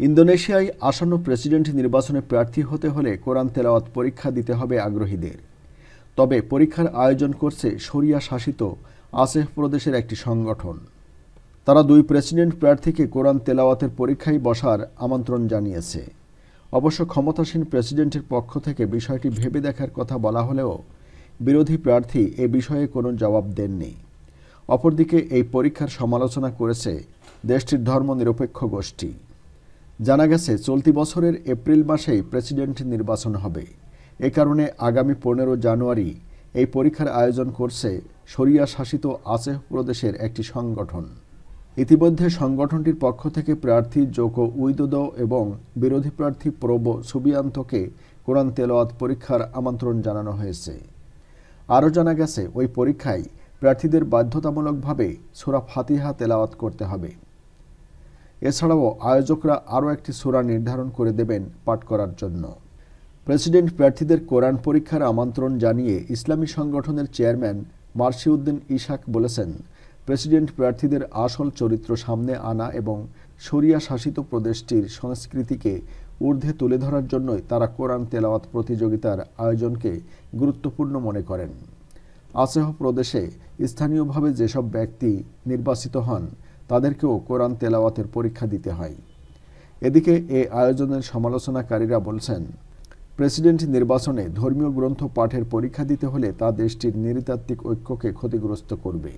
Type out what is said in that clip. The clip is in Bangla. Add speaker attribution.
Speaker 1: ইন্দোনেশিয়ায় আসন্ন প্রেসিডেন্ট নির্বাচনে প্রার্থী হতে হলে কোরআন তেলাওয়াত পরীক্ষা দিতে হবে আগ্রহীদের। তবে পরীক্ষার আয়োজন করছে শরিয়া শাসিত আসেফ প্রদেশের একটি সংগঠন। তারা দুই প্রেসিডেন্ট প্রার্থীকে কোরআন তেলাওয়াতের পরীক্ষায় বসার আমন্ত্রণ জানিয়েছে। অবশ্য ক্ষমতাসীন প্রেসিডেন্টের পক্ষ থেকে বিষয়টি ভেবে দেখার কথা বলা হলেও বিরোধী প্রার্থী এ বিষয়ে কোনো জবাব দেননি। অপরদিকে এই পরীক্ষার সমালোচনা করেছে দেশটির ধর্মনিরপেক্ষ গোষ্ঠী। জানা গেছে, চলতি বছরের এপ্রিল মাসেই প্রেসিডেন্ট নির্বাচন হবে। এ কারণে আগামী পনেরো জানুয়ারি এই পরীক্ষার আয়োজন করছে শরিয়া শাসিত আসেহ প্রদেশের একটি সংগঠন। ইতিমধ্যে সংগঠনটির পক্ষ থেকে প্রার্থী জোকো উইদোদো এবং বিরোধী প্রার্থী প্রব সুবিয়ান্তকে কোরআন তেলাওয়াত পরীক্ষার আমন্ত্রণ জানানো হয়েছে। আরও জানা গেছে, ওই পরীক্ষায় প্রার্থীদের বাধ্যতামূলকভাবে সুরা ফাতিহা তেলাওয়াত করতে হবে। এছাড়াও আয়োজকরা আরও একটি সূরা নির্ধারণ করে দেবেন পাঠ করার জন্য। প্রেসিডেন্ট প্রার্থীদের কোরআন পরীক্ষার আমন্ত্রণ জানিয়ে ইসলামী সংগঠনের চেয়ারম্যান মার্শিউদ্দিন ইশাক বলেছেন, প্রেসিডেন্ট প্রার্থীদের আসল চরিত্র সামনে আনা এবং শরিয়া শাসিত প্রদেশটির সংস্কৃতিকে ঊর্ধ্বে তুলে ধরার জন্যই তারা কোরআন তেলাওয়াত প্রতিযোগিতার আয়োজনকে গুরুত্বপূর্ণ মনে করেন। আসেহ প্রদেশে স্থানীয়ভাবে যেসব ব্যক্তি নির্বাচিত হন তাদেরকেও কোরআন তেলাওয়াতের পরীক্ষা দিতে হয়। এদিকে এ আয়োজনের সমালোচনাকারীরা বলছেন, প্রেসিডেন্ট নির্বাচনে ধর্মীয় গ্রন্থ পাঠের পরীক্ষা দিতে হলে তা দেশটির নৃতাত্ত্বিক ঐক্যকে ক্ষতিগ্রস্ত করবে।